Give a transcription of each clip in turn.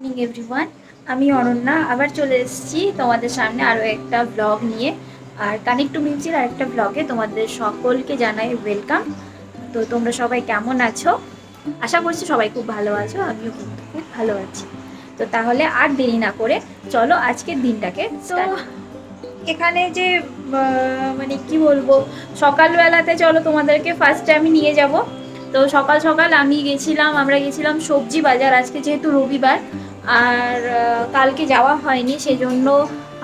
Morning everyone আমি অনন্যা আবার চলে এসেছি তোমাদের সামনে আরও একটা ব্লগ নিয়ে। আর কানেক্ট টু মিউজির আরেকটা ব্লগে তোমাদের সকলকে জানাই ওয়েলকাম তো তোমরা সবাই কেমন আছো? আশা করছি সবাই খুব ভালো আছো আমিও কিন্তু খুব ভালো আছি। তো তাহলে আর দেরি না করে চলো আজকের দিনটাকে তো এখানে যে মানে কি বলব সকালবেলাতে চলো তোমাদেরকে ফার্স্টে আমি নিয়ে যাব। তো সকাল সকাল আমি গেছিলাম আমরা গেছিলাম সবজি বাজার। আজকে যেহেতু রবিবার আর কালকে যাওয়া হয়নি, সেজন্য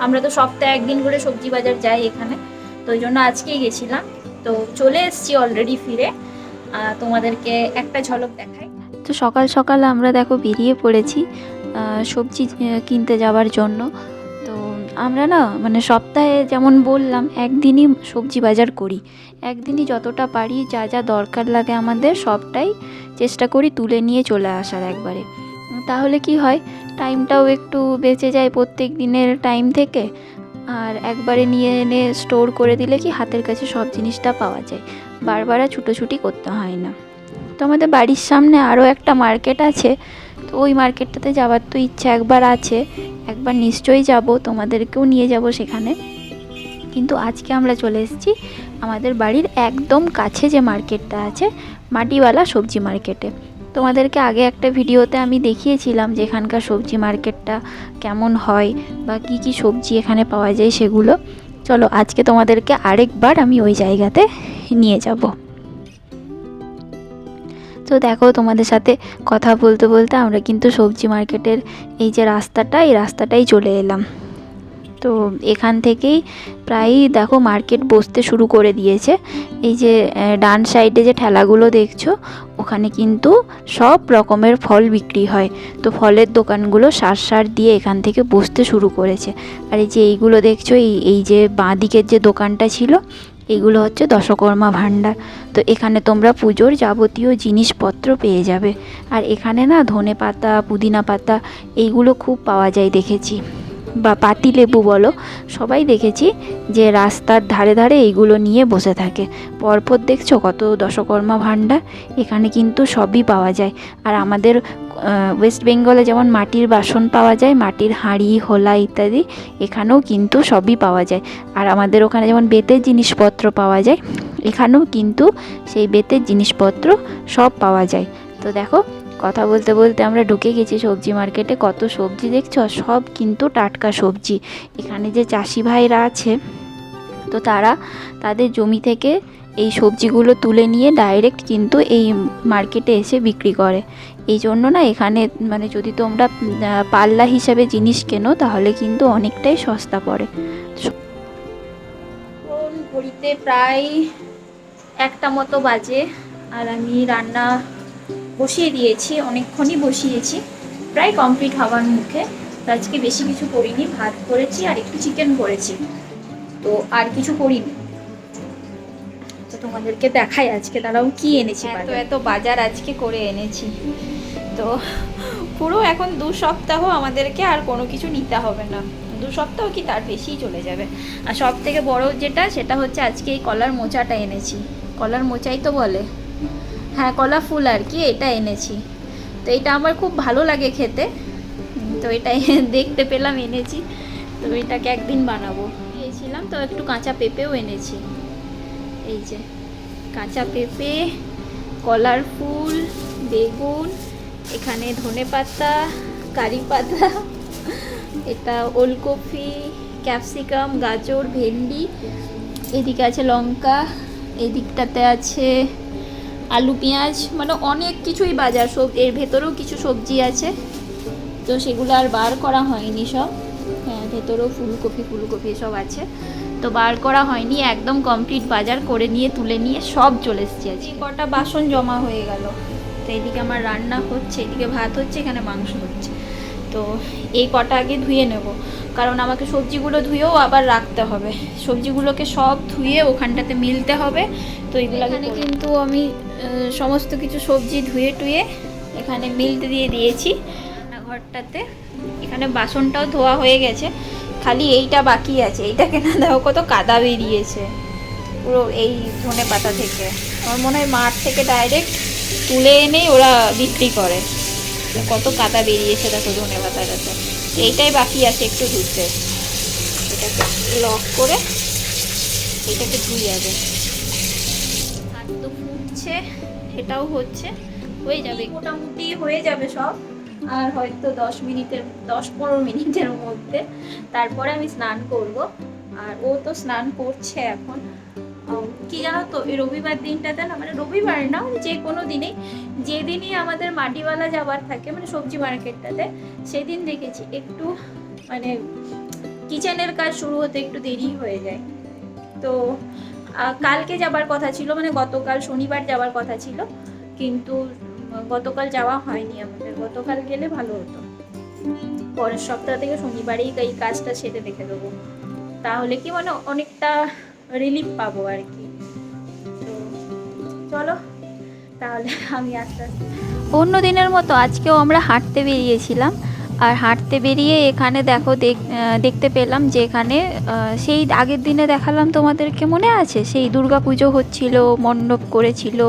আমরা তো সপ্তাহে একদিন করে সবজি বাজার যাই এখানে। তো ওই জন্য আজকেই গেছিলাম। তো চলে এসেছি অলরেডি ফিরে। তোমাদেরকে একটা ঝলক দেখাই। তো সকাল সকাল আমরা দেখো বেরিয়ে পড়েছি সবজি কিনতে যাওয়ার জন্য। তো আমরা না মানে সপ্তাহে যেমন বললাম, একদিনই সবজি বাজার করি। একদিনই যতটা পারি, যা যা দরকার লাগে আমাদের, সবটাই চেষ্টা করি তুলে নিয়ে চলে আসার একবারে। তাহলে কি হয়? টাইমটাও একটু বেঁচে যায় প্রত্যেক দিনের টাইম থেকে। আর একবারে নিয়ে এনে স্টোর করে দিলে কি হাতের কাছে সব জিনিসটা পাওয়া যায়। বারবার ছুটোছুটি করতে হয় না। তো আমাদের বাড়ির সামনে আরও একটা মার্কেট আছে। তো ওই মার্কেটটাতে যাওয়ার তো ইচ্ছা একবার আছে। একবার নিশ্চয়ই যাব, তোমাদেরকেও নিয়ে যাব সেখানে। কিন্তু আজকে আমরা চলে এসেছি আমাদের বাড়ির একদম কাছে যে মার্কেটটা আছে, মাটিওয়ালা সবজি মার্কেটে তোমাদেরকে আগে একটা ভিডিওতে আমি দেখিয়েছিলাম যে এখানকার সবজি মার্কেটটা কেমন হয় বা কি কি সবজি এখানে পাওয়া যায় সেগুলো। চলো, আজকে তোমাদেরকে আরেকবার আমি ওই জায়গাতে নিয়ে যাব। তো দেখো, তোমাদের সাথে কথা বলতে বলতে আমরা কিন্তু সবজি মার্কেটের এই যে রাস্তাটা, এই রাস্তাটাই চলে এলাম। তো এখান থেকেই প্রায়ই দেখো মার্কেট বসতে শুরু করে দিয়েছে। এই যে ডান সাইডে যে ঠেলাগুলো দেখছ, ওখানে কিন্তু সব রকমের ফল বিক্রি হয়। তো ফলের দোকানগুলো সার সার দিয়ে এখান থেকে বসতে শুরু করেছে। আর এই যে এইগুলো দেখছ, এই এই যে বাঁ দিকের যে দোকানটা ছিল এগুলো হচ্ছে দশকর্মা ভাণ্ডার। তো এখানে তোমরা পুজোর যাবতীয় জিনিসপত্র পেয়ে যাবে। আর এখানে না ধনে পাতা পুদিনা পাতা, এইগুলো খুব পাওয়া যায় দেখেছি। বা পাতি লেবু বলো, সবাই দেখেছি যে রাস্তার ধারে ধারে এইগুলো নিয়ে বসে থাকে। পরপর দেখছ কত দশকর্মা ভাণ্ডার, এখানে কিন্তু সবই পাওয়া যায়। আর আমাদের ওয়েস্ট বেঙ্গলে যেমন মাটির বাসন পাওয়া যায়, মাটির হাঁড়ি, হোলা ইত্যাদি, এখানেও কিন্তু সবই পাওয়া যায়। আর আমাদের ওখানে যেমন বেতের জিনিসপত্র পাওয়া যায়, এখানেও কিন্তু সেই বেতের জিনিসপত্র সব পাওয়া যায়। তো দেখো কথা বলতে বলতে আমরা ঢুকে গেছি সবজি মার্কেটে। কত সবজি দেখছ? সব কিন্তু টাটকা সবজি। এখানে যে চাষি ভাইরা আছে, তো তারা তাদের জমি থেকে এই সবজিগুলো তুলে নিয়ে ডাইরেক্ট কিন্তু এই মার্কেটে এসে বিক্রি করে। এই জন্য না এখানে মানে যদি তোমরা পাল্লা হিসাবে জিনিস কেনো, তাহলে কিন্তু অনেকটাই সস্তা পড়ে। ঘড়িতে প্রায় একটা মতো বাজে, আর আমি রান্না বসিয়ে দিয়েছি অনেকক্ষণই বসিয়েছি। প্রায় কমপ্লিট হওয়ার মুখে। তো আজকে বেশি কিছু করিনি ভাত করেছি আর একটু চিকেন করেছি। তো আর কিছু করিনি। তো তোমাদেরকে দেখাই আজকে তারাও কি এনেছি এত এত বাজার আজকে করে এনেছি। তো পুরো এখন দু সপ্তাহ আমাদেরকে আর কোনো কিছু নিতে হবে না। দু সপ্তাহ কি তার বেশিই চলে যাবে। আর সব থেকে বড় যেটা সেটা হচ্ছে আজকে এই কলার মোচাটা এনেছি। কলার মোচাই তো বলে। হ্যাঁ কলা ফুল আর কি, এটা এনেছি। তো এটা আমার খুব ভালো লাগে খেতে। তো এটা দেখতে পেলাম, এনেছি। তো এটাকে একদিন বানাবো। খেয়েছিলাম তো একটু কাঁচা পেঁপেও এনেছি। এই যে, কাঁচা পেঁপে, কলার ফুল, বেগুন, এখানে ধনে পাতা, কারি পাতা, এটা ওলকপি, ক্যাপসিকাম, গাজর, ভেন্ডি, এদিকে আছে লঙ্কা, এদিকটাতে আছে আলু, পেঁয়াজ মানে অনেক কিছুই বাজার সব এর ভেতরেও কিছু সবজি আছে। তো সেগুলো আর বার করা হয়নি সব। হ্যাঁ ভেতরেও ফুলকপি ফুলকপি সব আছে। তো বার করা হয়নি, একদম কমপ্লিট বাজার করে নিয়ে, তুলে নিয়ে সব চলে এসেছি আজকে। কটা বাসন জমা হয়ে গেল। তো এদিকে আমার রান্না হচ্ছে, এদিকে ভাত হচ্ছে, এখানে মাংস হচ্ছে। তো এই কটা আগে ধুয়ে নেব। কারণ আমাকে সবজিগুলো ধুয়েও আবার রাখতে হবে। সবজিগুলোকে সব ধুয়ে ওখানটাতে মিলতে হবে। তো এগুলো এখানে কিন্তু আমি সমস্ত কিছু সবজি ধুয়ে টুয়ে এখানে মিলতে দিয়ে দিয়েছি। ঘরটাতে এখানে বাসনটাও ধোয়া হয়ে গেছে। খালি এইটা বাকি আছে। এইটাকে না দেখো কত কাদা বেরিয়েছে। পুরো এই ধনে পাতা থেকে। আমার মনে হয় মাঠ থেকে ডাইরেক্ট তুলে এনেই ওরা বিক্রি করে। কত কাদা বেরিয়েছে দেখো ধনে পাতাটাতে এইটাই বাকি আছে একটু ধুতে এটাকে লক করে এটাকে ধুই যাবে আর তো ফুটছে, এটাও হচ্ছে। হয়ে যাবে মোটামুটি হয়ে যাবে সব। আর হয়তো দশ মিনিটের, দশ পনেরো মিনিটের মধ্যে। তারপরে আমি স্নান করব। আর ও তো স্নান করছে এখন। কি জানো তো, এই রবিবার দিনটাতে না মানে রবিবার না, যে কোনো দিনেই যেদিনই আমাদের মাটিওয়ালা যাবার থাকে মানে সবজি মার্কেটটাতে, সেদিন দেখেছি একটু মানে কিচেনের কাজ শুরু হতে একটু দেরি হয়ে যায়। তো কালকে যাবার কথা ছিল মানে গতকাল শনিবার যাবার কথা ছিল, কিন্তু গতকাল যাওয়া হয়নি আমাদের, গতকাল গেলে ভালো হতো। পরের সপ্তাহ থেকে শনিবারেই এই কাজটা সেরে দেখে দেবো। তাহলে কি মানে অনেকটা রিলিফ পাবো আর কি। চলো, তাহলে আমি আস্তে আস্তে অন্য দিনের মতো আজকেও আমরা হাঁটতে বেরিয়েছিলাম। আর হাঁটতে বেরিয়ে এখানে দেখো দেখ দেখতে পেলাম যে এখানে সেই আগের দিনে দেখালাম তোমাদেরকে মনে আছে? সেই দুর্গা পুজো হচ্ছিল, মণ্ডপ করেছিল।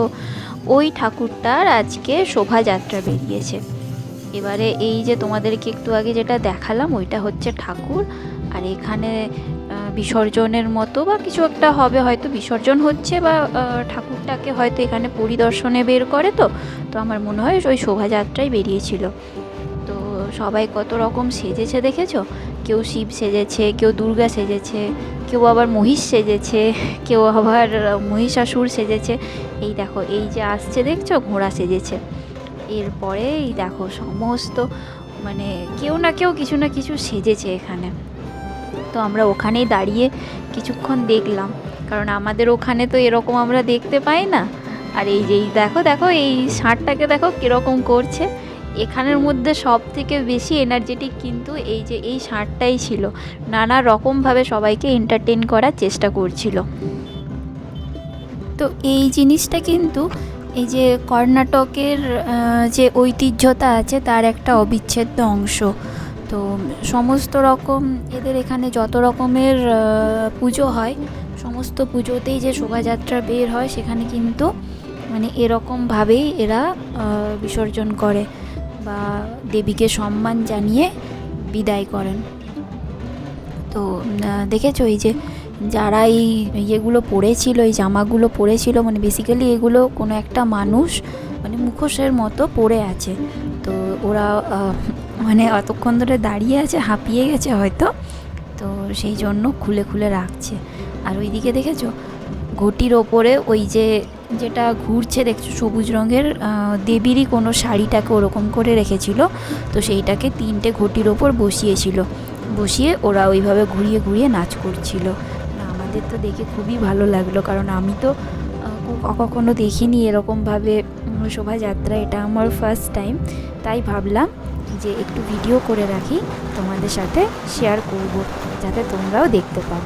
ওই ঠাকুরটার আজকে শোভাযাত্রা বেরিয়েছে। এবারে এই যে তোমাদেরকে একটু আগে যেটা দেখালাম, ওইটা হচ্ছে ঠাকুর। আর এখানে বিসর্জনের মতো বা কিছু একটা হবে, হয়তো বিসর্জন হচ্ছে বা ঠাকুরটাকে হয়তো এখানে পরিদর্শনে বের করে তো। তো আমার মনে হয় ওই শোভাযাত্রায় বেরিয়েছিল। তো সবাই কত রকম সেজেছে দেখেছ? কেউ শিব সেজেছে, কেউ দুর্গা সেজেছে, কেউ আবার মহিষ সেজেছে, কেউ আবার মহিষাসুর সেজেছে। এই দেখো, এই যে আসছে দেখছ, ঘোড়া সেজেছে। এরপরে এই দেখো, সমস্ত মানে কেউ না কেউ কিছু না কিছু সেজেছে এখানে। তো আমরা ওখানেই দাঁড়িয়ে কিছুক্ষণ দেখলাম। কারণ আমাদের ওখানে তো এরকম আমরা দেখতে পাই না। আর এই যে এই দেখো দেখো, এই ষাঁড়টাকে দেখো কীরকম করছে। এখানের মধ্যে সব থেকে বেশি এনার্জেটিক কিন্তু এই যে এই ষাঁড়টাই ছিল। নানা রকমভাবে সবাইকে এন্টারটেন করার চেষ্টা করছিল। তো এই জিনিসটা কিন্তু এই যে কর্ণাটকের যে ঐতিহ্যতা আছে, তার একটা অবিচ্ছেদ্য অংশ। তো সমস্ত রকম এদের এখানে যত রকমের পুজো হয়, সমস্ত পুজোতেই যে শোভাযাত্রা বের হয়, সেখানে কিন্তু মানে এরকমভাবেই এরা বিসর্জন করে বা দেবীকে সম্মান জানিয়ে বিদায় করেন। তো দেখেছ এই যে যারা এই ইয়েগুলো পরেছিল এই জামাগুলো পরেছিল মানে বেসিক্যালি এগুলো কোনো একটা মানুষ মানে মুখোশের মতো পরে আছে। তো ওরা মানে অতক্ষণ ধরে দাঁড়িয়ে আছে, হাঁপিয়ে গেছে হয়তো। তো সেই জন্য খুলে খুলে রাখছে। আর ওইদিকে দেখেছ? ঘটির ওপরে ওই যে যেটা ঘুরছে, দেখছ? সবুজ রঙের দেবীরই কোনো শাড়িটাকে ওরকম করে রেখেছিল। তো সেইটাকে তিনটে ঘটির ওপর বসিয়েছিল। বসিয়ে ওরা ওইভাবে ঘুরিয়ে ঘুরিয়ে নাচ করছিল। আমাদের তো দেখে খুবই ভালো লাগল। কারণ আমি তো কখনো দেখিনি এরকমভাবে শোভাযাত্রা, এটা আমার ফার্স্ট টাইম তাই ভাবলাম যে একটু ভিডিও করে রাখি, তোমাদের সাথে শেয়ার করব, যাতে তোমরাও দেখতে পাও।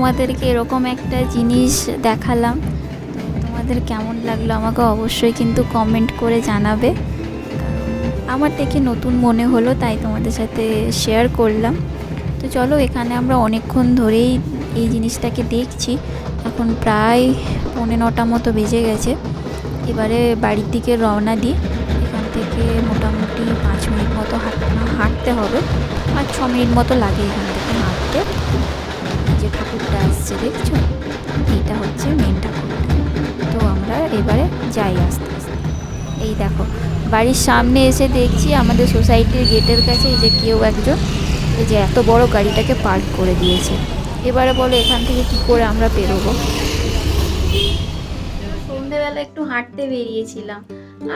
তোমাদেরকে এরকম একটা জিনিস দেখালাম। তোমাদের কেমন লাগল আমাকে অবশ্যই কিন্তু কমেন্ট করে জানাবে। আমার দেখে নতুন মনে হলো, তাই তোমাদের সাথে শেয়ার করলাম। তো চলো, এখানে আমরা অনেকক্ষণ ধরেই এই জিনিসটাকে দেখছি। এখন প্রায় পৌনে নটা মতো বেজে গেছে। এবারে বাড়ির দিকে রওনা দিই। এখান থেকে মোটামুটি পাঁচ মিনিট মতো হাঁট, হাঁটতে হবে। পাঁচ ছ মিনিট মতো লাগে এখান থেকে হাঁটতে। আসছে দেখছ, এইটা হচ্ছে মেন ঠাকুরটা তো আমরা এবারে যাই আস্তে আস্তে। এই দেখো, বাড়ির সামনে এসে দেখছি আমাদের সোসাইটির গেটের কাছে এই যে কেউ একজন, এই যে এত বড় গাড়িটাকে পার্ক করে দিয়েছে। এবারে বলো এখান থেকে কি করে আমরা বেরোবো? সন্ধেবেলা একটু হাঁটতে বেরিয়েছিলাম।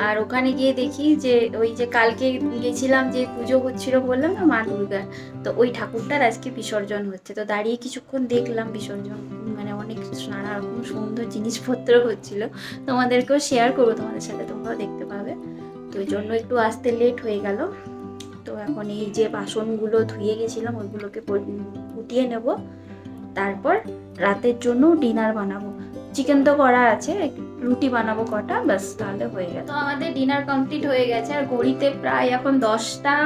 আর ওখানে গিয়ে দেখি যে ওই যে কালকে গেছিলাম যে পুজো হচ্ছিল বললাম না মা দুর্গার, তো ওই ঠাকুরটার আজকে বিসর্জন হচ্ছে। তো দাঁড়িয়ে কিছুক্ষণ দেখলাম বিসর্জন মানে অনেক নানা রকম সুন্দর জিনিসপত্র হচ্ছিল। তোমাদেরকেও শেয়ার করব, তোমাদের সাথে তোমরাও দেখতে পাবে। তো ওই জন্য একটু আসতে লেট হয়ে গেল। তো এখন এই যে বাসনগুলো ধুয়ে গেছিলাম, ওইগুলোকে উঠিয়ে নেব। তারপর রাতের জন্য ডিনার বানাবো। চিকেন তো করা আছে রুটি বানাবো কটা, ব্যাস, তাহলে হয়ে গেল। তো আমাদের ডিনার কমপ্লিট হয়ে গেছে, আর ঘড়িতে প্রায় এখন দশটা,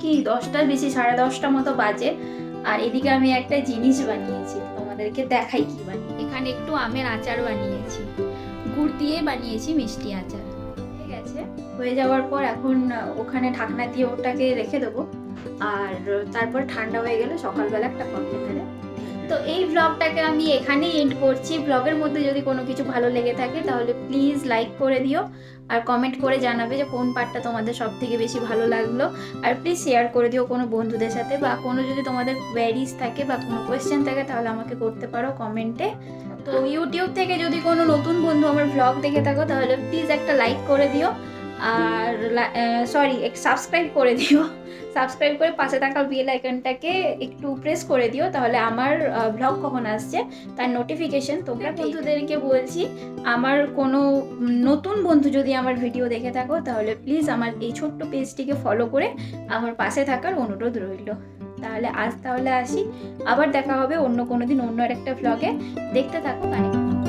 কি, দশটার বেশি, সাড়ে দশটা মতো বাজে। আর এদিকে আমি একটা জিনিস বানিয়েছি, তোমাদেরকে দেখাই কি বানিয়ে। এখানে একটু আমের আচার বানিয়েছি, গুড় দিয়ে বানিয়েছি মিষ্টি আচার। ঠিক আছে? হয়ে যাওয়ার পর এখন ওখানে ঢাকনা দিয়ে ওটাকে রেখে দেবো। আর তারপর ঠান্ডা হয়ে গেলে সকালবেলা একটা কন্টেনারে তো এই ব্লগটাকে আমি এখানেই এন্ড করছি। ব্লগের মধ্যে যদি কোনো কিছু ভালো লেগে থাকে তাহলে প্লিজ লাইক করে দিও। আর কমেন্ট করে জানাবে যে কোন পার্টটা তোমাদের সব থেকে বেশি ভালো লাগল। আর প্লিজ শেয়ার করে দিও কোনো বন্ধুদের সাথে বা কোনো যদি তোমাদের কোয়ারিজ থাকে বা কোনো কোয়েশ্চেন থাকে তাহলে আমাকে করতে পারো কমেন্টে তো ইউটিউব থেকে যদি কোনো নতুন বন্ধু আমার ব্লগ দেখে থাকো তাহলে প্লিজ একটা লাইক করে দিও। আর সরি সাবস্ক্রাইব করে দিও। সাবস্ক্রাইব করে পাশে থাকা বেল আইকনটাকে একটু প্রেস করে দিও তাহলে আমার ব্লগ কখন আসছে তার নোটিফিকেশন তোমরা বন্ধুদেরকে বলছি। আমার কোনো নতুন বন্ধু যদি আমার ভিডিও দেখে থাকো তাহলে প্লিজ আমার এই ছোট্ট পেজটিকে ফলো করে আমার পাশে থাকার অনুরোধ রইল। তাহলে আজ তাহলে আসি। আবার দেখা হবে অন্য কোনো দিন অন্য আরেকটা ব্লগে দেখতে থাকো কানেক্ট